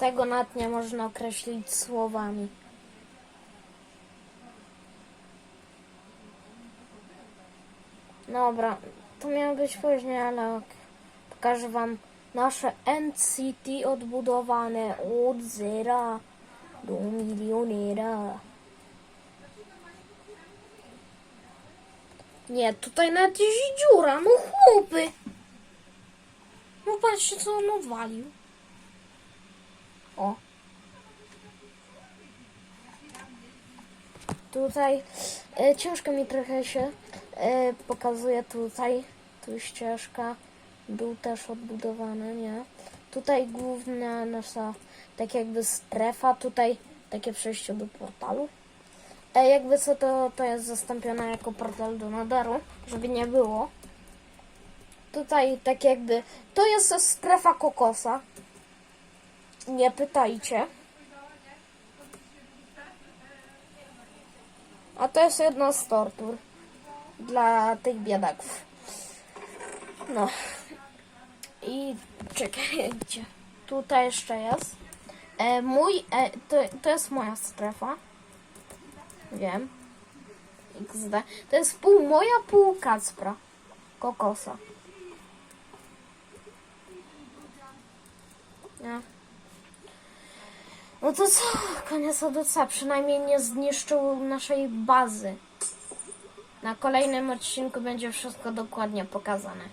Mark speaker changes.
Speaker 1: Tego nawet nie można określić słowami. Dobra, to miało być później, ale ok. pokażę wam nasze NCT odbudowane od zera do milionera. Nie, tutaj nawet jest dziura, no chłopy! No patrzcie, co on odwalił. O. Tutaj e, ciężko mi trochę się e, pokazuje tutaj. Tu ścieżka. Był też odbudowany, nie? Tutaj główna nasza tak jakby strefa. Tutaj takie przejście do portalu. E, jakby co to, to jest zastąpione jako portal do nadaru, żeby nie było. Tutaj tak jakby to jest strefa kokosa. Nie pytajcie. A to jest jedna z tortur dla tych biedaków. No. I czekajcie. Tutaj jeszcze jest. E, mój, e, to, to jest moja strefa. Wiem. XD. To jest pół moja, pół Kacpra. Kokosa. Nie. No to co? Koniec ADC. Przynajmniej nie zniszczył naszej bazy. Na kolejnym odcinku będzie wszystko dokładnie pokazane.